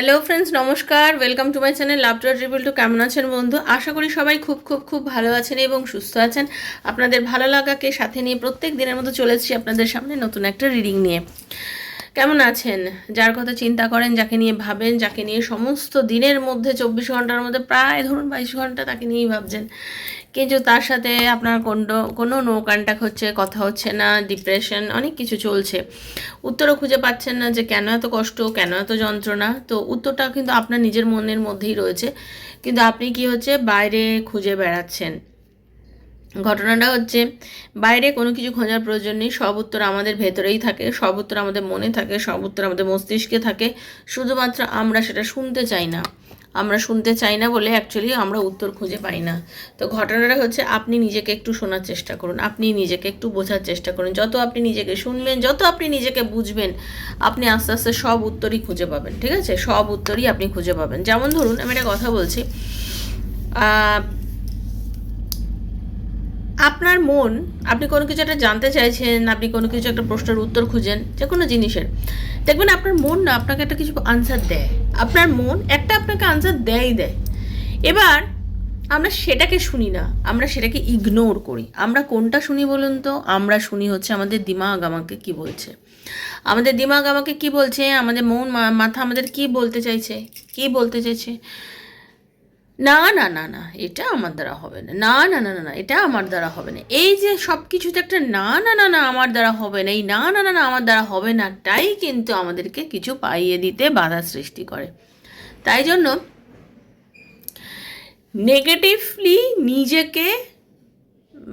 Hello friends নমস্কার। Welcome to my channel love dot reveal two কেমন আছেন বন্ধু? আশা করি সবাই খুব খুব খুব ভালো আছেন এবং সুস্থ আছেন। আপনাদের ভালো লাগাকে সাথে নিয়ে প্রত্যেক দিনের মতো চলেছি আপনাদের সামনে নতুন একটা রিডিং নিয়ে। কেমন আছেন? যার কথা চিন্তা করেন, যাকে নিয়ে ভাবেন, যাকে নিয়ে সমস্ত দিনের মধ্যে, চব্বিশ ঘণ্টার মধ্যে, প্রায় ধরুন বাইশ ঘণ্টা তাকে নিয়েই ভাবছেন। কিন্তু তার সাথে আপনার কোনো কোনো নো কন্ট্যাক্ট হচ্ছে, কথা হচ্ছে না ডিপ্রেশন অনেক কিছু চলছে। উত্তরও খুঁজে পাচ্ছেন না যে কেন এত কষ্ট, কেন এত যন্ত্রণা। তো উত্তরটা কিন্তু আপনার নিজের মনের মধ্যেই রয়েছে। কিন্তু আপনি কি হচ্ছে, বাইরে খুঁজে বেড়াচ্ছেন। ঘটনাটা হচ্ছে, বাইরে কোনো কিছু খোঁজার প্রয়োজন নেই, সব উত্তর আমাদের ভেতরেই থাকে, সব উত্তর আমাদের মনে থাকে, সব উত্তর আমাদের মস্তিষ্কে থাকে। শুধুমাত্র আমরা সেটা শুনতে চাই না। আমরা শুনতে চাই না বলে অ্যাকচুয়ালি আমরা উত্তর খুঁজে পাই না। তো ঘটনাটা হচ্ছে আপনি নিজেকে একটু শোনার চেষ্টা করুন, আপনি নিজেকে একটু বোঝার চেষ্টা করুন। যত আপনি নিজেকে শুনবেন, যত আপনি নিজেকে বুঝবেন, আপনি আস্তে আস্তে সব উত্তরই খুঁজে পাবেন, ঠিক আছে? সব উত্তরই আপনি খুঁজে পাবেন। যেমন ধরুন, আমি একটা কথা বলছি আপনার মন, আপনি কোনো কিছু একটা জানতে চাইছেন, আপনি কোনো কিছু একটা প্রশ্নের উত্তর খুঁজেন, যে কোনো জিনিসের, দেখবেন আপনার মন না আপনাকে একটা কিছু আনসার দেয়। আপনার মন একটা আপনাকে আনসার দেয়ই দেয়। এবার আমরা সেটাকে শুনি না, আমরা সেটাকে ইগনোর করি। আমরা কোনটা শুনি বলুন তো? আমরা শুনি হচ্ছে আমাদের দিমাগ আমাকে কি বলছে? আমাদের দিমাগ আমাকে কি বলছে? আমাদের মন মাথা আমাদের কি বলতে চাইছে? কি বলতে চাইছে? না না না না এটা আমার দ্বারা হবে না না না না না না এটা আমার দ্বারা হবে না এই যে সব কিছুতে একটা না না না না আমার দ্বারা হবে না এই না না না না আমার দ্বারা হবে না তাই কিন্তু আমাদেরকে কিছু পাইয়ে দিতে বাধা সৃষ্টি করে তাই জন্য নেগেটিভলি নিজেকে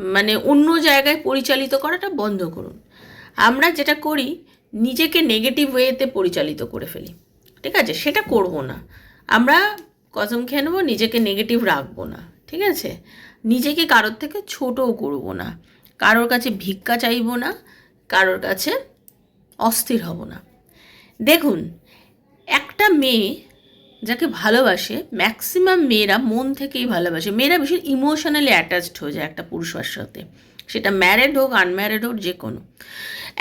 মানে অন্য জায়গায় পরিচালিত করাটা বন্ধ করুন আমরা যেটা করি নিজেকে নেগেটিভ ওয়েতে পরিচালিত করে ফেলি ঠিক আছে সেটা করব না আমরা কসম খেয়ে নেব, নিজেকে নেগেটিভ রাখব না, ঠিক আছে? নিজেকে কারোর থেকে ছোটও করব না, কারোর কাছে ভিক্ষা চাইব না, কারোর কাছে অস্থির হব না। দেখুন, একটা মেয়ে যাকে ভালোবাসে ম্যাক্সিমাম মেয়েরা মন থেকেই ভালোবাসে, মেয়েরা ভীষণ ইমোশনালি অ্যাটাচড হয়ে যায় একটা পুরুষের সাথে। সেটা ম্যারেড হোক আনম্যারেড হোক, যে কোনো।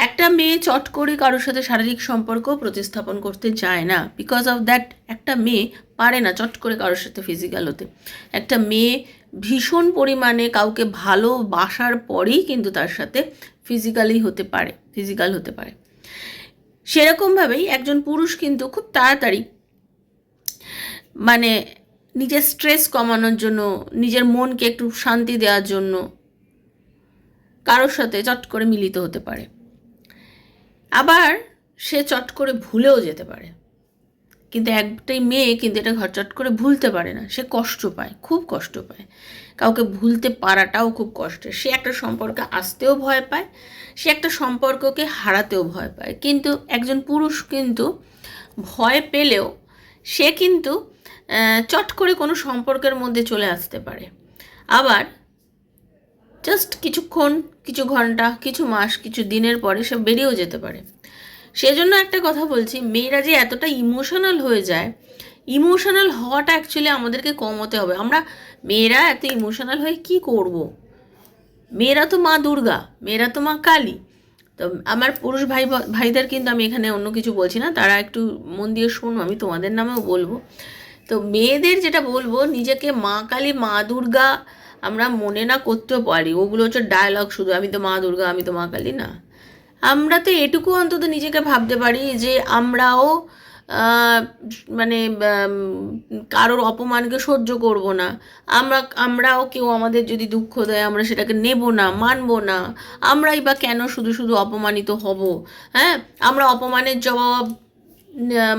একটা মেয়ে চট করে কারোর সাথে শারীরিক সম্পর্ক প্রতিস্থাপন করতে চায় না বিকজ অফ দ্যাট একটা মেয়ে পারে না চট করে কারোর সাথে ফিজিক্যাল হতে। একটা মেয়ে ভীষণ পরিমাণে কাউকে ভালোবাসার পরেই কিন্তু তার সাথে ফিজিক্যালি হতে পারে ফিজিক্যাল হতে পারে। সেরকমভাবেই একজন পুরুষ কিন্তু খুব তাড়াতাড়ি মানে নিজের স্ট্রেস কমানোর জন্য, নিজের মনকে একটু শান্তি দেওয়ার জন্য কারোর সাথে চট করে মিলিত হতে পারে। আবার সে চট করে ভুলেও যেতে পারে। কিন্তু একটাই মেয়ে কিন্তু এটা ঘর চট করে ভুলতে পারে না। সে কষ্ট পায়, খুব কষ্ট পায়। কাউকে ভুলতে পারাটাও খুব কষ্টের। সে একটা সম্পর্কে আসতেও ভয় পায়, সে একটা সম্পর্ককে হারাতেও ভয় পায়। কিন্তু একজন পুরুষ কিন্তু ভয় পেলেও সে কিন্তু চট করে কোনো সম্পর্কের মধ্যে চলে আসতে পারে। আবার জাস্ট কিছুক্ষণ, কিছু ঘণ্টা, কিছু মাস, কিছু দিনের পরে সে বেরিয়েও যেতে পারে। সেজন্য একটা কথা বলছি, মেয়েরা যে এতটা ইমোশনাল হয়ে যায় ইমোশনাল হওয়াটা অ্যাকচুয়ালি আমাদেরকে কমাতে হবে। আমরা মেয়েরা এত ইমোশনাল হয়ে কি করব। মেয়েরা তো মা দুর্গা, মেয়েরা তো মা কালী। তো আমার পুরুষ ভাই, ভাইদের কিন্তু আমি এখানে অন্য কিছু বলছি না, তারা একটু মন দিয়ে শোনো, আমি তোমাদের নামেও বলব। তো মেয়েদের যেটা বলব, নিজেকে মা কালী, মা দুর্গা আমরা মনে না করতেও পারি। ওগুলো হচ্ছে ডায়লগ শুধু, আমি তো মা দুর্গা, আমি তো মা কালী না। আমরা তো এটুকু অন্তত নিজেকে ভাবতে পারি যে আমরাও মানে কারোর অপমানকে সহ্য করব না। আমরা, আমরাও কেউ আমাদের যদি দুঃখ দেয়, আমরা সেটাকে নেব না, মানব না। আমরাই বা কেন শুধু শুধু অপমানিত হব? হ্যাঁ? আমরা অপমানের জবাব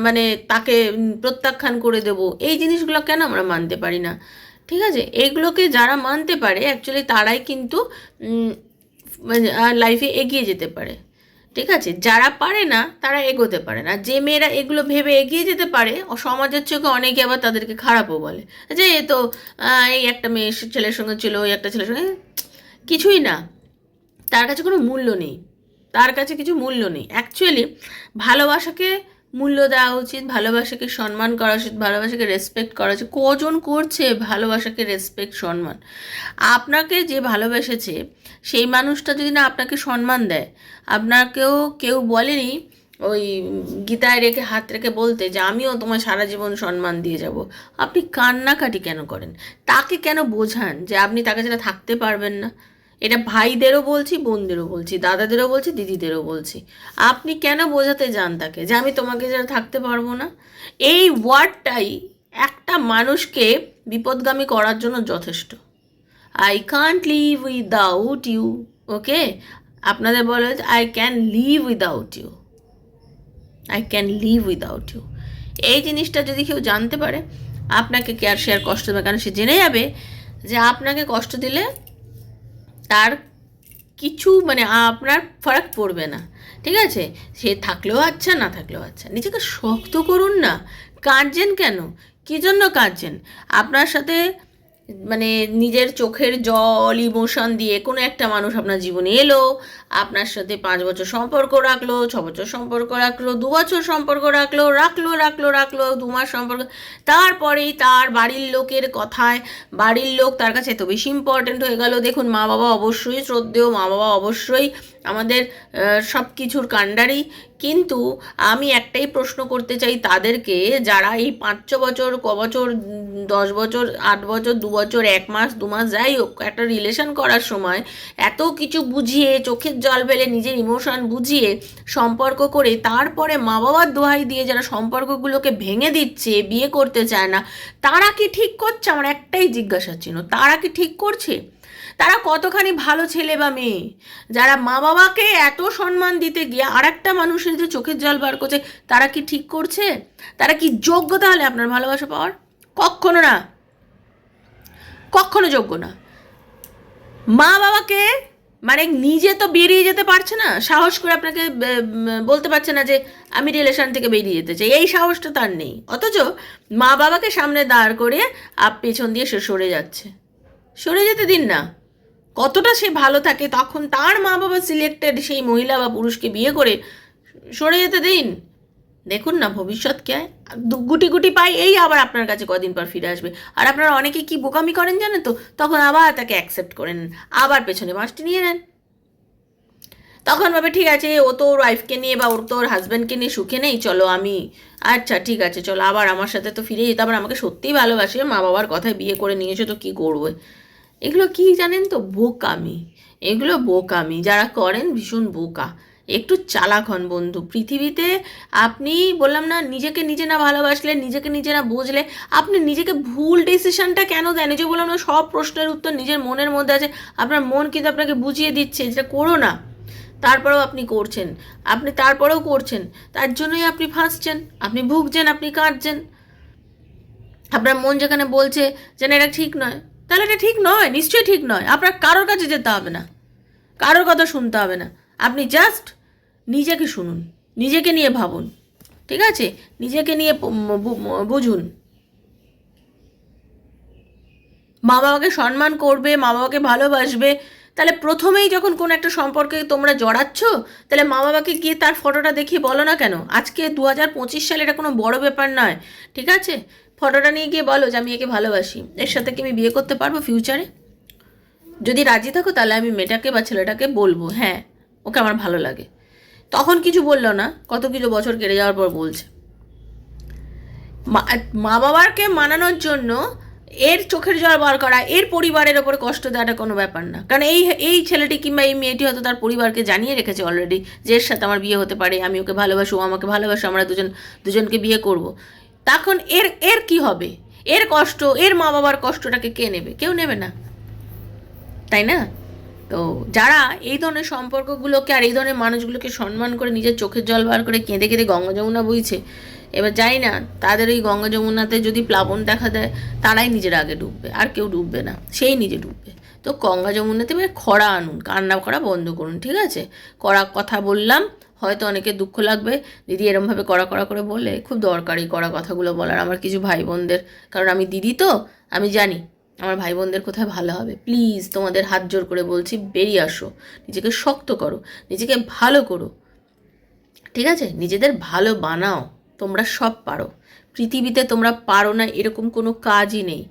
মানে তাকে প্রত্যাখ্যান করে দেব। এই জিনিসগুলো কেন আমরা মানতে পারি না? ঠিক আছে? এগুলোকে যারা মানতে পারে অ্যাকচুয়ালি তারাই কিন্তু লাইফে এগিয়ে যেতে পারে। ঠিক আছে? যারা পারে না, তারা এগোতে পারে না। যে মেয়েরা এগুলো ভেবে এগিয়ে যেতে পারে, ও সমাজের চোখে অনেকে আবার তাদেরকে খারাপও বলে। যে এ তো এই একটা মেয়ে ছেলের সঙ্গে ছিল, ওই একটা ছেলের সঙ্গে, কিছুই না। তার কাছে কোনো মূল্য নেই। তার কাছে কিছু মূল্য নেই। অ্যাকচুয়ালি ভালোবাসাকে মূল্য দেওয়া উচিত, ভালোবাসাকে সম্মান করা উচিত, ভালোবাসাকে রেসপেক্ট করা উচিত। কজন করছে ভালোবাসাকে রেসপেক্ট সম্মান? আপনাকে যে ভালোবেসেছে, সেই মানুষটা যদি না আপনাকে সম্মান দেয়, আপনাকেও কেউ বলেনি ওই গীতায় রেখে, হাত রেখে বলতে যে, আমিও তোমায় সারা জীবন সম্মান দিয়ে যাব। আপনি কান্নাকাটি কেন করেন? তাকে কেন বোঝান যে আপনি তাকে ছাড়া থাকতে পারবেন না? এটা ভাইদেরও বলছি, বোনদেরও বলছি, দাদাদেরও বলছি, দিদিদেরও বলছি। আপনি কেন বোঝাতে যান তাকে যে আমি তোমাকে ছাড়া থাকতে পারব না? এই ওয়ার্ডটাই একটা মানুষকে বিপদগামী করার জন্য যথেষ্ট। I can't live without you okay আপনাদের বলে I can live without you I can live without you এই জিনিসটা যদি কেউ জানতে পারে, আপনাকে কেয়ার শেয়ার কষ্ট দেবে, কারণ সে জেনে যাবে যে আপনাকে কষ্ট দিলে তার কিছু মানে আপনার ফারাক পড়বে না, ঠিক আছে? সে থাকলেও আচ্ছা না থাকলেও আচ্ছা। নিজেকে শক্ত করুন না। কাঁদছেন কেন? কী জন্য কাঁদছেন? আপনার সাথে মানে নিজের চোখের জল ইমোশন দিয়ে কোনো একটা মানুষ আপনার জীবনে এলো, আপনার সাথে পাঁচ বছর সম্পর্ক রাখল, ছ বছর সম্পর্ক রাখল, দু বছর সম্পর্ক রাখল রাখল রাখল রাখল, দু মাস সম্পর্ক, তারপরেই তার বাড়ির লোকের কথায়, বাড়ির লোক তার কাছে এত বেশি ইম্পর্ট্যান্ট হয়ে গেল। দেখুন মা বাবা অবশ্যই শ্রদ্ধেয় মা বাবা অবশ্যই আমাদের সব কিছুর কাণ্ডারি। কিন্তু আমি একটাই প্রশ্ন করতে চাই তাদেরকে, যারা এই পাঁচ ছ বছর, ক বছর, দশ বছর, আট বছর, দু বছর, এক মাস, দু মাস, যাই হোক, একটা রিলেশন করার সময় এত কিছু বুঝিয়ে, চোখের জল ফেলে, নিজের ইমোশন বুঝিয়ে সম্পর্ক করে, তারপরে মা বাবার দোহাই দিয়ে যারা সম্পর্কগুলোকে ভেঙে দিচ্ছে, বিয়ে করতে চায় না, তারা কি ঠিক করছে? আমার একটাই জিজ্ঞাসা ছিল, তারা কি ঠিক করছে? তারা কতখানি ভালো ছেলে বা মেয়ে? যারা মা বাবাকে এত সম্মান দিতে গিয়ে আর একটা মানুষের যে চোখের জল বার করছে, তারা কি ঠিক করছে? তারা কি যোগ্য তাহলে আপনার ভালোবাসা পাওয়ার? কখনো না। কখনো যোগ্য না। মা বাবাকে মানে নিজে তো বেরিয়ে যেতে পারছে না। সাহস করে আপনাকে বলতে পারছে না যে, আমি রিলেশন থেকে বেরিয়ে যেতে চাই। এই সাহসটা তার নেই। অথচ মা বাবাকে সামনে দাঁড় করে আপ পেছন দিয়ে সে সরে যাচ্ছে। সরে যেতে দিন না। কতটা সে ভালো থাকে তখন তার মা বাবা সিলেক্টেড সেই মহিলা বা পুরুষকে বিয়ে করে সরে যেতে দিন। দেখুন না ভবিষ্যৎ কে গুটি গুটি পাই, এই আবার আপনার কাছে কদিন পর ফিরে আসবে। আর আপনারা অনেকে কি বোকামি করেন জানেন তো? তখন আবার তাকে অ্যাকসেপ্ট করে নেন, আবার পেছনে মাছটি নিয়ে নেন। তখন ভাবে, ঠিক আছে, ও তো ওর ওয়াইফকে নিয়ে বা ওর তো ওর হাজব্যান্ডকে নিয়ে সুখে নেই, চলো আমি আচ্ছা ঠিক আছে, চলো, আবার আমার সাথে তো ফিরে যেতে আবার আমাকে সত্যিই ভালোবাসে মা বাবার কথায় বিয়ে করে নিয়েছো তো কী করবে? এগুলো কি জানেন তো? বোকামি। এগুলো বোকামি। যারা করেন ভীষণ বোকা। একটু চালাক হন বন্ধু। পৃথিবীতে আপনি, বললাম না, নিজেকে নিজে না ভালোবাসলে, নিজেকে নিজে না বুঝলে, আপনি নিজেকে ভুল ডিসিশনটা কেন দেন? যে বললাম না, সব প্রশ্নের উত্তর নিজের মনের মধ্যে আছে। আপনার মন কিন্তু আপনাকে বুঝিয়ে দিচ্ছে যেটা করো না। তারপরেও আপনি করছেন। আপনি তারপরেও করছেন। তার জন্যই আপনি ফাঁসছেন। আপনি ভুগছেন, আপনি কাঁদছেন। আপনার মন যেখানে বলছে যে না, এটা ঠিক নয়। তাহলে এটা ঠিক নয়, নিশ্চয়ই ঠিক নয়। আপনার কারোর কাছে যেতে হবে না। কারোর কথা শুনতে হবে না। আপনি জাস্ট নিজেকে শুনুন, নিজেকে নিয়ে ভাবুন, ঠিক আছে? নিজেকে নিয়ে বুঝুন। মা বাবাকে সম্মান করবে মা বাবাকে ভালোবাসবে। তাহলে প্রথমেই যখন কোনো একটা সম্পর্কে তোমরা জড়াচ্ছ, তাহলে মা বাবাকে গিয়ে তার ফটোটা দেখিয়ে বলো না কেন? আজকে দু হাজার পঁচিশ সালে এটা কোনো বড় ব্যাপার নয়, ঠিক আছে? ফটোটা নিয়ে গিয়ে বলো যে আমি একে ভালোবাসি। এর সাথে কি আমি বিয়ে করতে পারব ফিউচারে যদি রাজি থাকো তাহলে আমি মেয়েটাকে বা ছেলেটাকে বলব হ্যাঁ ওকে আমার ভালো লাগে। তখন কিছু বলল না, কত কিছু বছর কেটে যাওয়ার পর বলছে। মা বাবাকে মানানোর জন্য এর চোখের জল বার করা, এর পরিবারের ওপর কষ্ট দেওয়াটা কোনো ব্যাপার না। কারণ এই এই ছেলেটি কিংবা এই মেয়েটি হয়তো তার পরিবারকে জানিয়ে রেখেছে অলরেডি যে এর সাথে আমার বিয়ে হতে পারে, আমি ওকে ভালোবাসি, ও আমাকে ভালোবাসো, আমরা দুজন, দুজনকে বিয়ে করব। তখন এর এর কি হবে? এর কষ্ট, এর মা বাবার কষ্টটাকে কে নেবে? কেউ নেবে না। তাই না? তো যারা এই ধরনের সম্পর্কগুলোকে আর এই ধরনের মানুষগুলোকে সম্মান করে নিজের চোখের জল বার করে কেঁদে কেঁদে গঙ্গা যমুনা বইছে, এবার জানি না, তাদের ওই গঙ্গা যমুনাতে যদি প্লাবন দেখা দেয়, তারাই নিজের আগে ডুববে, আর কেউ ডুববে না, সেই নিজে ডুববে। তো গঙ্গা যমুনাতে এবার খরা আনুন, কান্না করা বন্ধ করুন, ঠিক আছে? কড়া কথা বললাম হয়তো অনেকে দুঃখ লাগবে। দিদি এরমভাবে কড়া কড়া করে বলে খুব দরকারি কড়া কথাগুলো বলার। আমার কিছু ভাই বোনদের কারণ আমি দিদি তো, আমি জানি আমার ভাই বোনদের কোথায় ভালো হবে। প্লিজ তোমাদের হাত জোর করে বলছি, বেরিয়ে আসো। নিজেকে শক্ত করো, নিজেকে ভালো করো। ঠিক আছে? নিজেদের ভালো বানাও। তোমরা সব পারো। পৃথিবীতে তোমরা পারো না, এরকম কোনো কাজই নেই।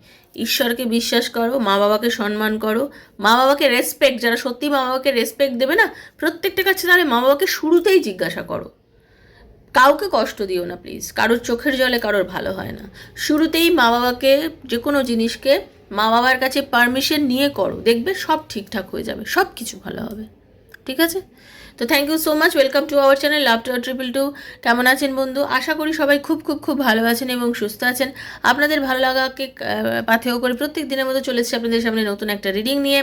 ঈশ্বরকে বিশ্বাস করো মা বাবাকে সম্মান করো। মা বাবাকে রেসপেক্ট যারা সত্যি মা বাবাকে রেসপেক্ট দেবে না, প্রত্যেকটা কাছে তাহলে মা বাবাকে শুরুতেই জিজ্ঞাসা করো। কাউকে কষ্ট দিও না প্লিজ কারোর চোখের জলে কারোর ভালো হয় না। শুরুতেই মা বাবাকে যে কোনো জিনিসকে মা বাবার কাছে পারমিশন নিয়ে করো, দেখবে সব ঠিকঠাক হয়ে যাবে সব কিছু ভালো হবে। ঠিক আছে? তো thank you so much welcome to our channel love two triple two কেমন আছেন বন্ধু? আশা করি সবাই খুব খুব খুব ভালো আছেন এবং সুস্থ আছেন। আপনাদের ভালো লাগাকে পাথেয় করে প্রত্যেক দিনের মতো চলেছে আপনাদের সামনে নতুন একটা রিডিং নিয়ে।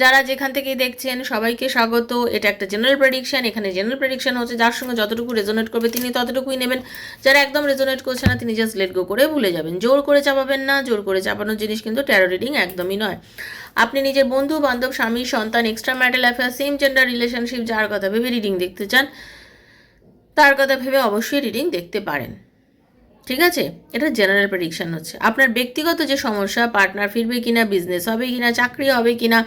যারা যেখান থেকে দেখছেন, সবাইকে স্বাগত। এটা একটা জেনারেল প্রেডিকশান এখানে জেনারেল প্রেডিকশন হচ্ছে, যার সঙ্গে যতটুকু রেজোনেট করবে তিনি ততটুকুই নেবেন। যারা একদম রেজোনেট করছে না, তিনি জাস্ট লেট গো করে ভুলে যাবেন। জোর করে চাপাবেন না, জোর করে চাপানোর জিনিস কিন্তু ট্যারো রিডিং একদমই নয়। আপনি নিজের বন্ধু, বান্ধব, স্বামী, সন্তান extra marital affair same gender relationship যার কথা ভেবে রিডিং দেখতে চান, তার কথা ভেবে অবশ্যই রিডিং দেখতে পারেন। ঠিক আছে? এটা জেনারেল প্রেডিকশন হচ্ছে। আপনার ব্যক্তিগত যে সমস্যা পার্টনার ফিরবে কিনা বিজনেস হবে কিনা, চাকরি হবে কিনা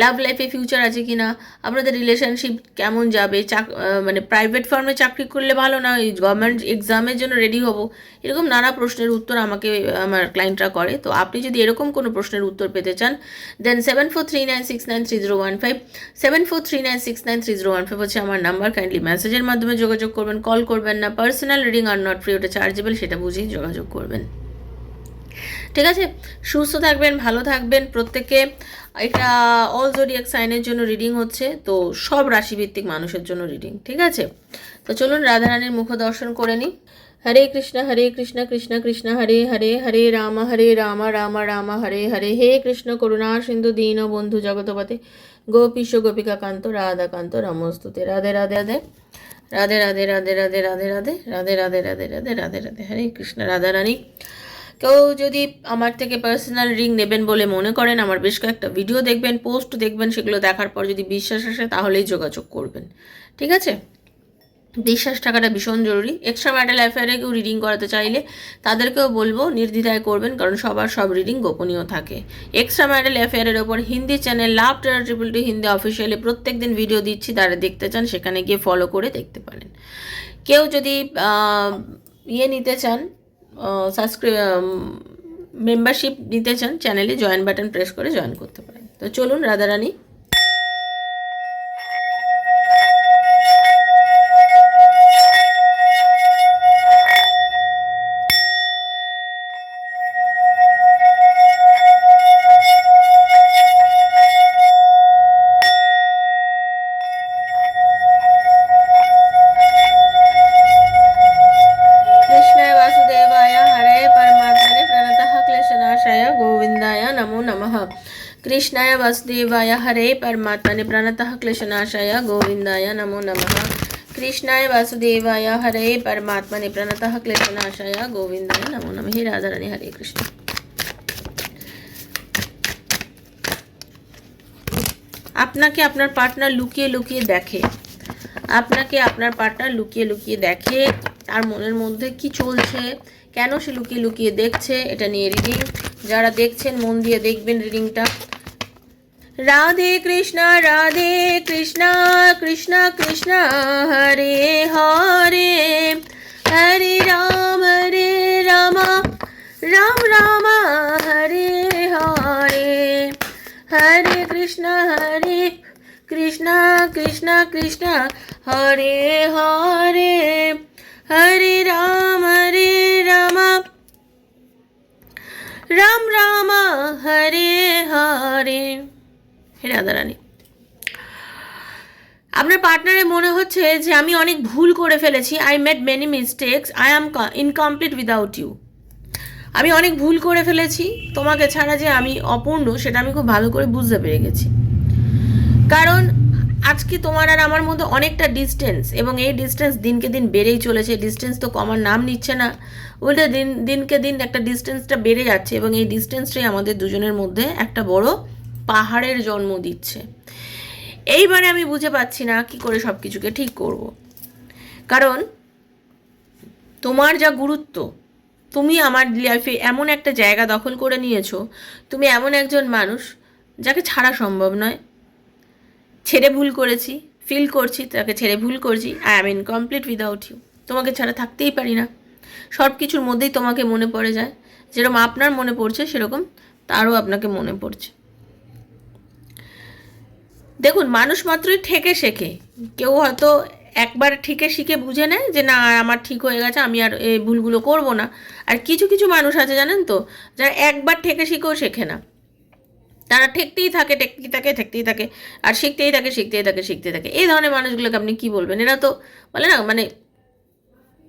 লাভ লাইফে ফিউচার আছে কিনা, আপনাদের রিলেশনশিপ কেমন যাবে, চাক মানে প্রাইভেট ফার্মে চাকরি করলে ভালো না গভর্নমেন্ট এক্সামের জন্য রেডি হব, এরকম নানা প্রশ্নের উত্তর আমাকে, আমার ক্লায়েন্টরা করে। তো আপনি যদি এরকম কোনো প্রশ্নের উত্তর পেতে চান then seven four three nine six nine three zero one five seven four three nine six nine three zero one five হচ্ছে আমার নাম্বার কাইন্ডলি মেসেজের মাধ্যমে যোগাযোগ করবেন কল করবেন না personal reading are not free ওটা চার্জেবল সেটা বুঝেই যোগাযোগ করবেন। ঠিক আছে? সুস্থ থাকবেন, ভালো থাকবেন। প্রত্যেকে এটা অল জোডিয়াক সাইনের জন্য রিডিং হচ্ছে। তো সব রাশিভিত্তিক মানুষের জন্য রিডিং ঠিক আছে? তো চলুন রাধারানীর মুখ দর্শন করে নিই। হরে কৃষ্ণ হরে কৃষ্ণ কৃষ্ণ কৃষ্ণ, হরে হরে হরে রাম হরে রাম রাম রাম, হরে হরে। হে কৃষ্ণ, করুণা, সিন্ধু, দীন, বন্ধু জগতপতে গোপীশ গোপিকা কান্ত রাধা কান্ত রামস্তুতে রাধে রাধে রাধে। রাধে রাধে রাধে রাধে রাধে রাধে রাধে রাধে রাধে রাধে রাধে রাধে হরে কৃষ্ণ রাধা রানী কেউ যদি আমার থেকে পার্সোনাল রিং নেবেন বলে মনে করেন আমার বেশ কয়েকটা ভিডিও দেখবেন পোস্ট দেখবেন সেগুলো দেখার পর যদি বিশ্বাস আসে তাহলেই যোগাযোগ করবেন ঠিক আছে বিশ্বাস থাকাটা ভীষণ জরুরি। এক্সট্রা ম্যাটাল অ্যাফেয়ারে কেউ রিডিং করাতে চাইলে তাদেরকেও বলব নির্দ্বিধায় করবেন, কারণ সবার সব রিডিং গোপনীয় থাকে। এক্সট্রা ম্যাটাল অ্যাফেয়ারের ওপর হিন্দি চ্যানেল লাভ টেরা ট্রিপল টু হিন্দি অফিসিয়ালি প্রত্যেক দিন ভিডিও দিচ্ছি, তারা দেখতে চান, সেখানে গিয়ে ফলো করে দেখতে পারেন। কেউ যদি ইয়ে নিতে চান সাবস্ক্রাইব মেম্বারশিপ নিতে চান চ্যানেলে জয়েন বাটন প্রেস করে জয়েন করতে পারেন। তো চলুন রাধারানী વાસુદેવાય હરે પરમાત્માને પ્રાણતઃ ક્લેશનાશાય ગોવિંદાય નમો નમઃ કૃષ્ણાય વાસુદેવાય હરે પરમાત્માને પ્રાણતઃ ક્લેશનાશાય ગોવિંદાય નમો નમઃ હે રાધારાણી હરે કૃષ્ણ আপনাকে আপনার পার্টনার লুকিয়ে লুকিয়ে দেখে, আপনাকে আপনার পার্টনার লুকিয়ে লুকিয়ে দেখে, তার মনের মধ্যে কি চলছে, কেন সে লুকিয়ে লুকিয়ে দেখছে, এটা নিয়ে রিডিং যারা দেখছেন, মন দিয়ে দেখবেন রিডিংটা राधे कृष्णा राधे कृष्णा कृष्णा कृष्णा, हरे हरे। हरे राम, हरे रामा, राम राम, हरे हरे। हरे कृष्णा हरे कृष्णा कृष्णा कृष्णा, हरे हरे। हरे राम, हरे रामा, राम राम, हरे हरे। হে রাধারানী। আপনার পার্টনারে মনে হচ্ছে যে আমি অনেক ভুল করে ফেলেছি I made many mistakes I am incomplete without you আমি অনেক ভুল করে ফেলেছি, তোমাকে ছাড়া যে আমি অপূর্ণ, সেটা আমি খুব ভালো করে বুঝতে পেরে গেছি। কারণ আজকে তোমার আর আমার মধ্যে অনেকটা ডিস্টেন্স এবং এই ডিস্টেন্স দিনকে দিন বেড়েই চলেছে ডিস্টেন্স তো কমার নাম নিচ্ছে না। উল্টে দিন, দিনকে দিন একটা ডিস্টেন্সটা বেড়ে যাচ্ছে, এবং এই ডিস্টেন্সটাই আমাদের দুজনের মধ্যে একটা বড় পাহাড়ের জন্ম দিচ্ছে। এইবারে আমি বুঝে পাচ্ছি না কি করে সব কিছুকে ঠিক করব। কারণ তোমার যা গুরুত্ব, তুমি আমার লাইফে এমন একটা জায়গা দখল করে নিয়েছো, তুমি এমন একজন মানুষ যাকে ছাড়া সম্ভব নয়। ছেড়ে ভুল করেছি ফিল করছি, তাকে ছেড়ে ভুল করছি I am incomplete without you তোমাকে ছাড়া থাকতেই পারি না। সব কিছুর মধ্যেই তোমাকে মনে পড়ে যায়। যেরকম আপনার মনে পড়ছে, সেরকম তারও আপনাকে মনে পড়ছে। দেখুন, মানুষ মাত্রই ঠেকে শেখে। কেউ হয়তো একবার ঠিকে শিখে বুঝে নেয় যে, না আমার ঠিক হয়ে গেছে, আমি আর এই ভুলগুলো করব না। আর কিছু কিছু মানুষ আছে, জানেন তো, যারা একবার ঠেকে শিখেও শেখে না। তারা ঠেকতেই থাকে ঠেকতেই থাকে ঠেকতেই থাকে, আর শিখতেই থাকে শিখতেই থাকে শিখতে থাকে। এই ধরনের মানুষগুলোকে আপনি কি বলবেন? এরা তো বলে না মানে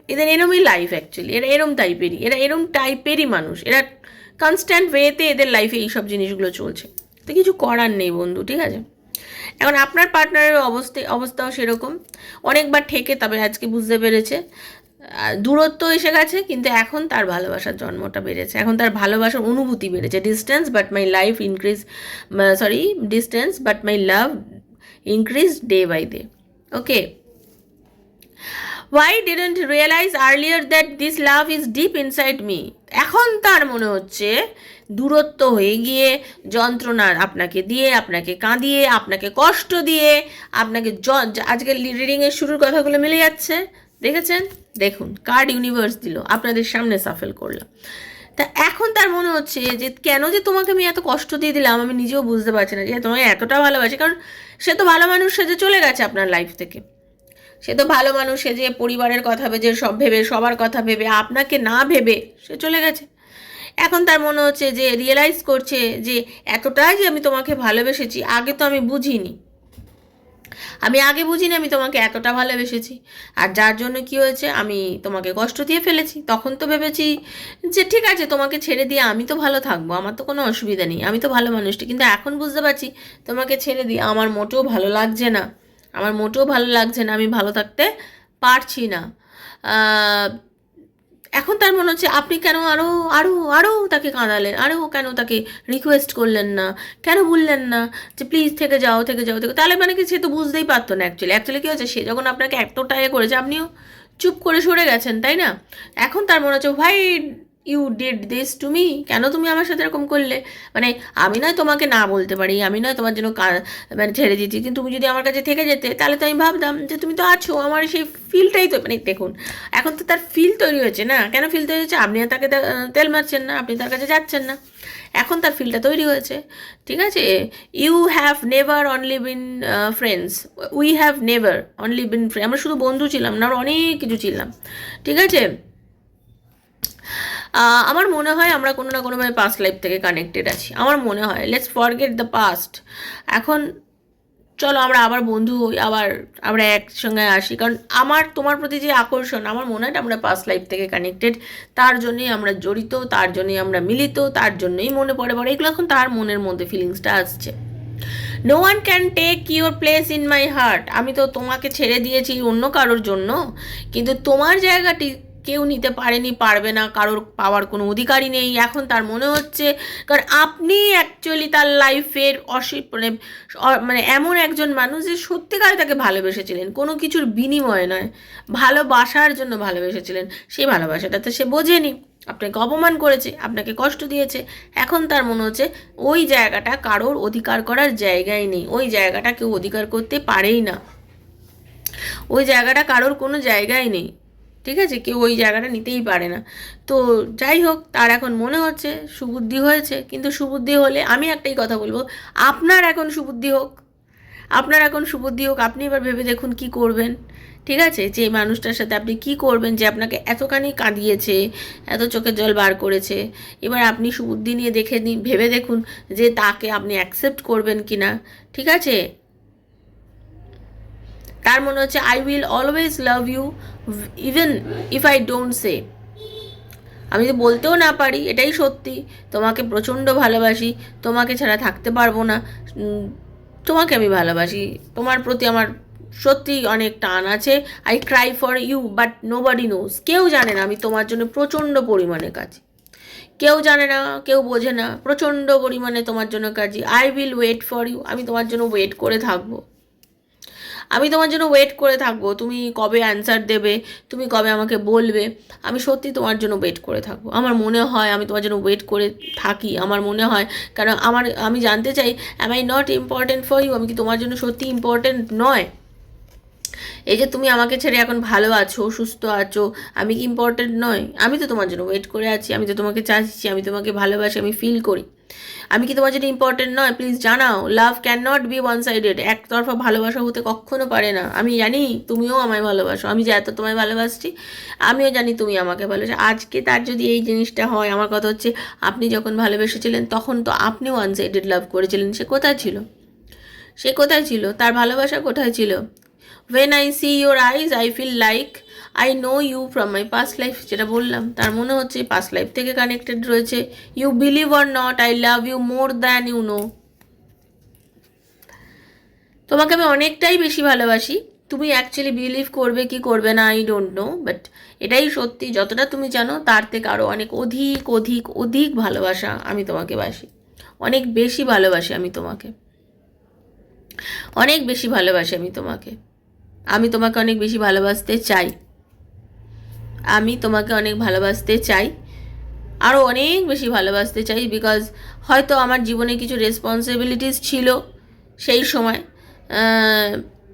এদের এরমই লাইফ অ্যাকচুয়ালি এরা এরম টাইপেরই এরা এরম টাইপেরই মানুষ। এরা কনস্ট্যান্ট ওয়েতে এদের লাইফে এইসব জিনিসগুলো চলছে। তো কিছু করার নেই বন্ধু, ঠিক আছে? এখন আপনার পার্টনারের অবস্থা, অবস্থাও সেরকম। অনেকবার ঠেকে তবে আজকে বুঝতে পেরেছে। দূরত্ব এসে গেছে, কিন্তু এখন তার ভালোবাসার জন্মটা বেড়েছে। এখন তার ভালোবাসার অনুভূতি বেড়েছে। Distance but my life increase sorry distance but my love increase day by day okay why didn't realize earlier that this love is deep inside me এখন তার মনে হচ্ছে দূরত্ব হয়ে গিয়ে যন্ত্রণা আপনাকে দিয়ে, আপনাকে কাঁদিয়ে, আপনাকে কষ্ট দিয়ে, আপনাকে আজকে রিডিংয়ের শুরুর কথাগুলো মিলে যাচ্ছে। দেখেছেন? দেখুন কার্ড ইউনিভার্স দিল, আপনাদের সামনে সাফেল করলাম। তা এখন তার মনে হচ্ছে যে, কেন যে তোমাকে আমি এত কষ্ট দিয়ে দিলাম, আমি নিজেও বুঝতে পারছি না যে তোমাকে এতটা ভালোবাসি। কারণ সে তো ভালো মানুষ সে যে চলে গেছে আপনার লাইফ থেকে। সে তো ভালো মানুষ সে যে পরিবারের কথা ভেবে, সব ভেবে, সবার কথা ভেবে, আপনাকে না ভেবে সে চলে গেছে। এখন তার মনে হচ্ছে যে রিয়েলাইজ করছে যে এতটাই যে আমি তোমাকে ভালোবেসেছি, আগে তো আমি বুঝিনি। আমি আগে বুঝিনি আমি তোমাকে এতটা ভালোবেসেছি। আর যার জন্য কি হয়েছে, আমি তোমাকে কষ্ট দিয়ে ফেলেছি। তখন তো ভেবেছি যে ঠিক আছে, তোমাকে ছেড়ে দিয়ে আমি তো ভালো থাকব, আমার তো কোনো অসুবিধা নেই, আমি তো ভালো মানুষটি। কিন্তু এখন বুঝতে পারছি, তোমাকে ছেড়ে দিয়ে আমার মোটেও ভালো লাগছে না। আমার মোটেও ভালো লাগছে না, আমি ভালো থাকতে পারছি না। এখন তার মনে হচ্ছে আপনি কেন আরও আরও আরও তাকে কাঁদালেন? আরও কেন তাকে রিকোয়েস্ট করলেন না? কেন বললেন না যে প্লিজ থেকে যাও থেকে যাও, থেকে তাহলে মানে কি সে তো বুঝতেই পারতো না অ্যাকচুয়ালি অ্যাকচুয়ালি কী হচ্ছে সে যখন আপনাকে এতটা এ করেছে, আপনিও চুপ করে সরে গেছেন, তাই না? এখন তার মনে হচ্ছে, why you did this to me কেন তুমি আমার সাথে এরকম করলে? মানে আমি নয় তোমাকে না বলতে পারি, আমি নয় তোমার জন্য মানে ছেড়ে দিচ্ছি কিন্তু তুমি যদি আমার কাছে থেকে যেতে, তাহলে তো আমি ভাবতাম যে তুমি তো আছো, আমার সেই ফিলটাই তো মানে দেখুন, এখন তো তার ফিল তৈরি হয়েছে না। কেন ফিল তৈরি হয়েছে আপনি তাকে তেল মারছেন না, আপনি তার কাছে যাচ্ছেন না। এখন তার ফিলটা তৈরি হয়েছে। ঠিক আছে? You have never only been friends we have never only been friend আমরা শুধু বন্ধু ছিলাম না আমরা অনেক কিছু ছিলাম। ঠিক আছে? আমার মনে হয় আমরা কোনো না কোনোভাবে পাস্ট লাইফ থেকে কানেক্টেড আছি। আমার মনে হয় লেটস ফরগেট দ্য পাস্ট এখন চলো আমরা আবার বন্ধু হই, আবার আমরা একসঙ্গে আসি। কারণ আমার, তোমার প্রতি যে আকর্ষণ, আমার মনে হয় আমরা পাস্ট লাইফ থেকে কানেক্টেড তার জন্যই আমরা জড়িত, তার জন্যই আমরা মিলিত, তার জন্যই মনে পড়ে পড়ে এগুলো এখন তার মনের মধ্যে ফিলিংসটা আসছে। No one can take your place in my heart আমি তো তোমাকে ছেড়ে দিয়েছি অন্য কারোর জন্য। কিন্তু তোমার জায়গাটি কেউ নিতে পারেনি, পারবে না, কারোর পাওয়ার কোনো অধিকারই নেই। এখন তার মনে হচ্ছে, কারণ আপনি অ্যাকচুয়ালি তার লাইফের অসি মানে মানে এমন একজন মানুষ যে সত্যিকারে তাকে ভালোবেসেছিলেন। কোনো কিছুর বিনিময়ে নয়। ভালোবাসার জন্য ভালোবেসেছিলেন। সেই ভালোবাসাটা তো সে বোঝেনি। আপনাকে অপমান করেছে, আপনাকে কষ্ট দিয়েছে। এখন তার মনে হচ্ছে, ওই জায়গাটা কারোর অধিকার করার জায়গাই নেই। ওই জায়গাটা কেউ অধিকার করতে পারেই না। ওই জায়গাটা কারোর কোনো জায়গায় নেই। ঠিক আছে? কেউ ওই জায়গাটা নিতেই পারে না। তো যাই হোক, তার এখন মনে হচ্ছে সুবুদ্ধি হয়েছে, কিন্তু সুবুদ্ধি হলে আমি একটাই কথা বলব, আপনার এখন সুবুদ্ধি হোক, আপনার এখন সুবুদ্ধি হোক, আপনি এবার ভেবে দেখুন কি করবেন, ঠিক আছে? যে মানুষটার সাথে আপনি কি করবেন, যে আপনাকে এতখানি কাঁদিয়েছে, এত চোখের জল বার করেছে, এবার আপনি সুবুদ্ধি নিয়ে দেখে নিন, ভেবে দেখুন যে তাকে আপনি অ্যাকসেপ্ট করবেন কি না ঠিক আছে? তার মনে হচ্ছে I will always love you even if I don't say আমি তো বলতেও না পারি, এটাই সত্যি। তোমাকে প্রচণ্ড ভালোবাসি, তোমাকে ছাড়া থাকতে পারব না। তোমাকে আমি ভালোবাসি। তোমার প্রতি আমার সত্যি অনেক টান আছে। I cry for you but nobody knows কেউ জানে না, আমি তোমার জন্য প্রচণ্ড পরিমাণে কাজ কেউ জানে না, কেউ বোঝে না, প্রচণ্ড পরিমাণে তোমার জন্য কাজী I will wait for you আমি তোমার জন্য ওয়েট করে থাকব। আমি তোমার জন্য ওয়েট করে থাকব। তুমি কবে অ্যান্সার দেবে? তুমি কবে আমাকে বলবে? আমি সত্যি তোমার জন্য ওয়েট করে থাকব। আমার মনে হয় আমি তোমার জন্য ওয়েট করে থাকি। আমার মনে হয়, কারণ আমার, আমি জানতে চাই am I not important for you আমি কি তোমার জন্য সত্যি ইম্পর্টেন্ট নয়? এই যে তুমি আমাকে ছেড়ে এখন ভালো আছো, সুস্থ আছো, আমি কি ইম্পর্টেন্ট নয়? আমি তো তোমার জন্য ওয়েট করে আছি, আমি তো তোমাকে চাচ্ছি, আমি তোমাকে ভালোবাসি, আমি ফিল করি। আমি কি তোমার জন্য ইম্পর্টেন্ট নয়? প্লিজ জানাও। Love can not be one sided একতরফা ভালোবাসা হতে কখনো পারে না। আমি জানি তুমিও আমায় ভালোবাসো। আমি যে এত তোমায় ভালোবাসছি, আমিও জানি তুমি আমাকে ভালোবাসো। আজকে তার যদি এই জিনিসটা হয়, আমার কথা হচ্ছে, আপনি যখন ভালোবেসেছিলেন, তখন তো আপনিও ওয়ান সাইডেড লাভ করেছিলেন। সে কোথায় ছিল? সে কোথায় ছিল? তার ভালোবাসা কোথায় ছিল? When I see your eyes I feel like I know you from my past life যেটা বললাম। তার মনে হচ্ছে পাস্ট লাইফ থেকে কানেক্টেড রয়েছে। You believe or not I love you more than you know তোমাকে আমি অনেকটাই বেশি ভালোবাসি। তুমি অ্যাকচুয়ালি বিলিভ করবে কি করবে না আই ডোন্ট নো বাট এটাই সত্যি, যতটা তুমি জানো, তার থেকে আরও অনেক অধিক অধিক অধিক ভালোবাসা আমি তোমাকে বাসি। অনেক বেশি ভালোবাসি আমি তোমাকে। অনেক বেশি ভালোবাসি আমি তোমাকে। আমি তোমাকে অনেক বেশি ভালোবাসতে চাই। আমি তোমাকে অনেক ভালোবাসতে চাই। আরও অনেক বেশি ভালোবাসতে চাই বিকজ হয়তো আমার জীবনে কিছু রেসপন্সিবিলিটিস ছিল সেই সময়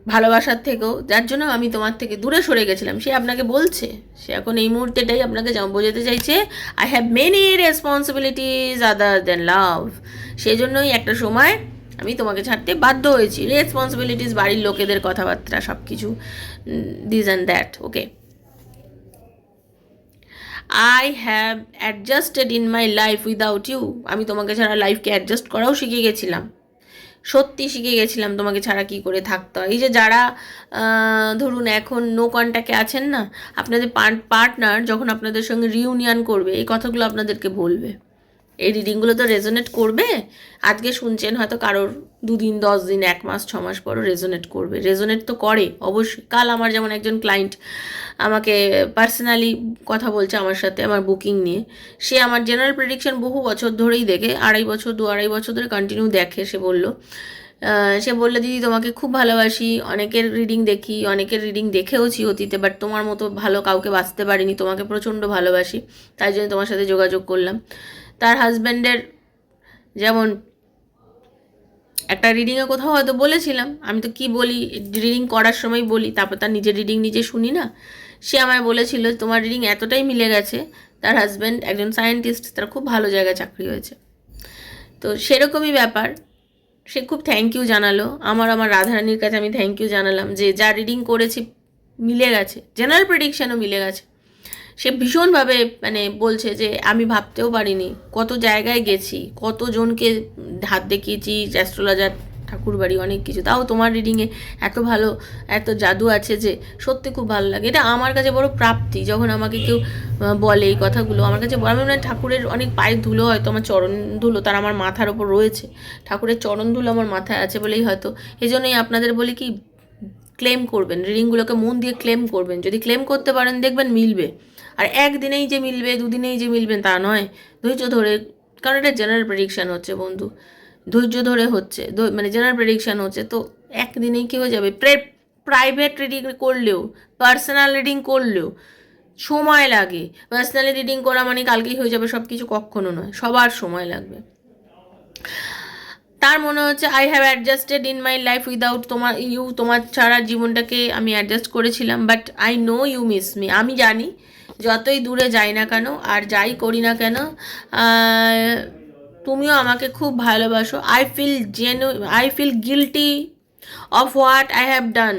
ভালোবাসার থেকেও। যার জন্য আমি তোমার থেকে দূরে সরে গেছিলাম। সে আপনাকে বলছে। সে এখন এই মুহূর্তেটাই আপনাকে বোঝাতে চাইছে I have many responsibilities other than love সেই জন্যই একটা সময় আমি তোমাকে ছাড়তে বাধ্য হয়েছি। রেসপন্সিবিলিটিস বাড়ির লোকেদের কথাবার্তা সব কিছু this and that okay I have adjusted in my life without you আমি তোমাকে ছাড়া লাইফকে অ্যাডজাস্ট করাও শিখে গেছিলাম। সত্যি শিখে গেছিলাম তোমাকে ছাড়া কি করে থাকতে হয়। এই যে যারা ধরুন এখন নো কন্ট্যাক্টে আছেন না, আপনাদের পার্টনার যখন আপনাদের সঙ্গে রিউনিয়ন করবে, এই কথাগুলো আপনাদেরকে বলবে। এই রিডিংগুলো তো রেজোনেট করবে। আজকে শুনছেন হয়তো কারোর দুদিন, দশ দিন, এক মাস, ছ মাস পরও রেজোনেট করবে। রেজোনেট তো করে, অবশ্যই। কাল আমার যেমন একজন ক্লায়েন্ট আমাকে পার্সোনালি কথা বলছে আমার সাথে, আমার বুকিং নিয়ে। সে আমার জেনারেল প্রেডিকশন বহু বছর ধরেই দেখে, আড়াই বছর, দু আড়াই বছর ধরে কন্টিনিউ দেখে, সে বলল। সে বলল, দিদি, তোমাকে খুব ভালোবাসি। অনেকের রিডিং দেখি, অনেকের রিডিং দেখেওছি অতীতে বাট তোমার মতো ভালো কাউকে বাঁচতে পারিনি। তোমাকে প্রচণ্ড ভালোবাসি, তাই জন্য তোমার সাথে যোগাযোগ করলাম। তার হাজব্যান্ডের যেমন একটা রিডিংয়ে কোথাও হয়তো বলেছিলাম, আমি তো কি বলি রিডিং করার সময় বলি, তারপর তার নিজের রিডিং নিজে শুনি না। সে আমায় বলেছিল, তোমার রিডিং এতটাই মিলে গেছে, তার হাজব্যান্ড একজন সায়েন্টিস্ট তার খুব ভালো জায়গায় চাকরি হয়েছে। তো সেরকমই ব্যাপার। সে খুব থ্যাংক ইউ জানালো। আমার আমার রাধারানীর কাছে আমি থ্যাংক ইউ জানালাম যে, যা রিডিং করেছি, মিলে গেছে। জেনারেল প্রেডিকশানও মিলে গেছে। সে ভীষণভাবে মানে বলছে যে আমি ভাবতেও পারিনি কত জায়গায় গেছি, কতজনকে হাত দেখিয়েছি অ্যাস্ট্রোলজার ঠাকুরবাড়ি অনেক কিছু। তাও তোমার রিডিংয়ে এত ভালো, এত জাদু আছে যে সত্যি খুব ভালো লাগে। এটা আমার কাছে বড় প্রাপ্তি, যখন আমাকে কেউ বলে এই কথাগুলো। আমার কাছে বড়- আমি মনে ঠাকুরের অনেক পায়ের ধুলো হয়তো আমার চরণ ধুলো তার আমার মাথার ওপর রয়েছে। ঠাকুরের চরণ ধুলো আমার মাথায় আছে বলেই হয়তো। এই জন্যই আপনাদের বলি কি ক্লেম করবেন। রিডিংগুলোকে মন দিয়ে ক্লেম করবেন। যদি ক্লেম করতে পারেন দেখবেন মিলবে। আর একদিনেই যে মিলবে, দুদিনেই যে মিলবেন তা নয়। ধৈর্য ধরে, কারণ এটা জেনারেল প্রেডিকশান হচ্ছে বন্ধু। ধৈর্য ধরে হচ্ছে। মানে জেনারেল প্রেডিকশান হচ্ছে। তো একদিনেই কী হয়ে যাবে? প্রাইভেট রিডিং করলেও পার্সোনাল রিডিং করলেও সময় লাগে। পার্সোনালি রিডিং করা মানে কালকেই হয়ে যাবে সব কিছু কখনো নয়, সবার সময় লাগবে। তার মনে হচ্ছে I have adjusted in my life without তোমার ইউ তোমার ছাড়া জীবনটাকে আমি অ্যাডজাস্ট করেছিলাম but I know you miss me আমি জানি যতই দূরে যাই না কেন, আর যাই করি না কেন তুমিও আমাকে খুব ভালোবাসো। I feel genuine I feel guilty of what I have done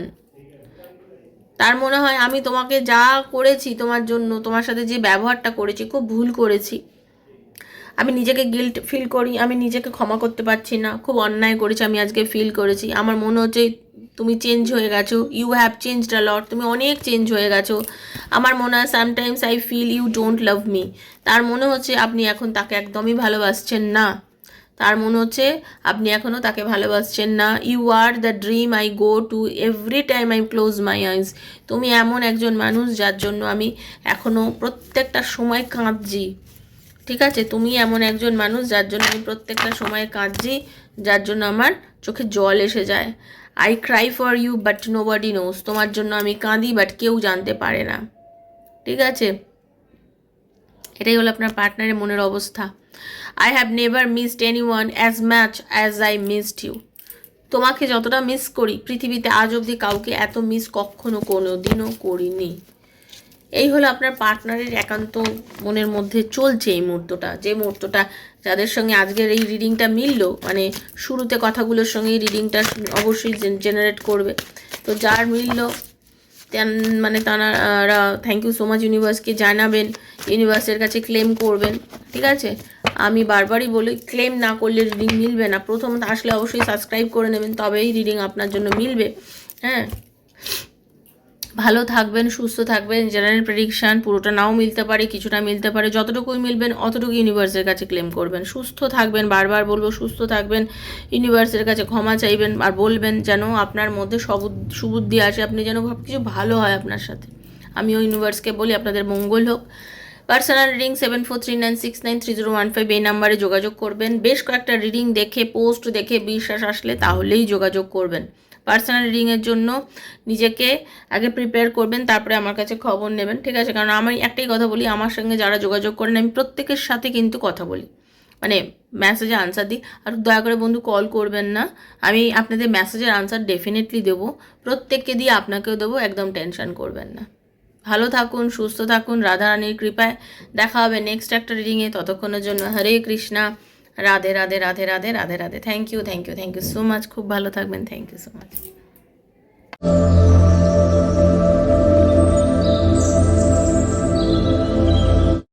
তার মনে হয় আমি তোমাকে যা করেছি তোমার জন্য, তোমার সাথে যে ব্যবহারটা করেছি, খুব ভুল করেছি। আমি নিজেকে গিল্ট ফিল করি, আমি নিজেকে ক্ষমা করতে পারছি না, খুব অন্যায় করেছি আমি আজকে ফিল করেছি। আমার মনে হচ্ছে তুমি চেঞ্জ হয়ে গেছো। You have changed a lot তুমি অনেক চেঞ্জ হয়ে গেছো। আমার মনে হয় sometimes I feel you don't love me তার মনে হচ্ছে আপনি এখন তাকে একদমই ভালোবাসছেন না। তার মনে হচ্ছে আপনি এখনও তাকে ভালোবাসছেন না। You are the dream I go to every time I close my eyes তুমি এমন একজন মানুষ যার জন্য আমি এখনও প্রত্যেকটা সময় কাঁদছি। ঠিক আছে? তুমি এমন একজন মানুষ যার জন্য আমি প্রত্যেকটা সময় কাঁদছি, যার জন্য আমার চোখে জল এসে যায়। I cry for you but nobody knows তোমার জন্য আমি কাঁদি বাট কেউ জানতে পারে না। ঠিক আছে? এটাই হলো আপনার পার্টনারের মনের অবস্থা। I have never missed anyone as much as I missed you তোমাকে যতটা মিস করি, পৃথিবীতে আজ অবধি কাউকে এত মিস কখনো কোনো দিনও করিনি। এই হলো আপনার পার্টনারের একান্ত মনের মধ্যে চলছে এই মুহূর্তটা। যে মুহূর্তটা যাদের সঙ্গে আজকের এই রিডিংটা মিললো মানে শুরুতে কথাগুলোর সঙ্গে এই রিডিংটা অবশ্যই জেনারেট করবে। তো যার মিললো মানে তারা থ্যাংক ইউ সো মাচ ইউনিভার্সকে জানাবেন ইউনিভার্সের কাছে ক্লেম করবেন, ঠিক আছে? আমি বারবারই বলি ক্লেম না করলে রিডিং মিলবে না। প্রথমত আসলে অবশ্যই সাবস্ক্রাইব করে নেবেন, তবেই রিডিং আপনার জন্য মিলবে হ্যাঁ? ভালো থাকবেন, সুস্থ থাকবেন জেনারেল প্রেডিকশান পুরোটা নাও মিলতে পারে, কিছুটা মিলতে পারে, যতটুকুই মিলবেন অতটুকু ইউনিভার্সের কাছে ক্লেম করবেন। সুস্থ থাকবেন, বারবার বলব সুস্থ থাকবেন ইউনিভার্সের কাছে ক্ষমা চাইবেন আর বলবেন যেন আপনার মধ্যে সবুদ, সুবুদ্ধি আসে, আপনি যেন সব কিছু ভালো হয় আপনার সাথে। আমিও ইউনিভার্সকে বলি, আপনাদের মঙ্গল হোক। Personal reading seven four three nine six nine three zero one five এই নাম্বারে যোগাযোগ করবেন। বেশ কয়েকটা রিডিং দেখে পোস্ট দেখে, বিশ্বাস আসলে তাহলেই যোগাযোগ করবেন। পার্সোনাল রিডিংয়ের জন্য নিজেকে আগে প্রিপেয়ার করবেন, তারপরে আমার কাছে খবর নেবেন, ঠিক আছে? কারণ আমি একটাই কথা বলি, আমার সঙ্গে যারা যোগাযোগ করেন, আমি প্রত্যেকের সাথে কিন্তু কথা বলি। মানে মেসেজে আনসার দিই। আর দয়া করে বন্ধু কল করবেন না। আমি আপনাদের মেসেজের আনসার ডেফিনেটলি দেবো। প্রত্যেককে দিয়ে আপনাকেও দেবো, একদম টেনশন করবেন না। ভালো থাকুন, সুস্থ থাকুন রাধারানীর কৃপায়। দেখা হবে নেক্সট একটা রিডিংয়ে ততক্ষণের জন্য। Hare Krishna. Radhe Radhe Radhe Radhe Radhe Radhe. Thank you thank you thank you so much খুব ভালো থাকবেন। Thank you so much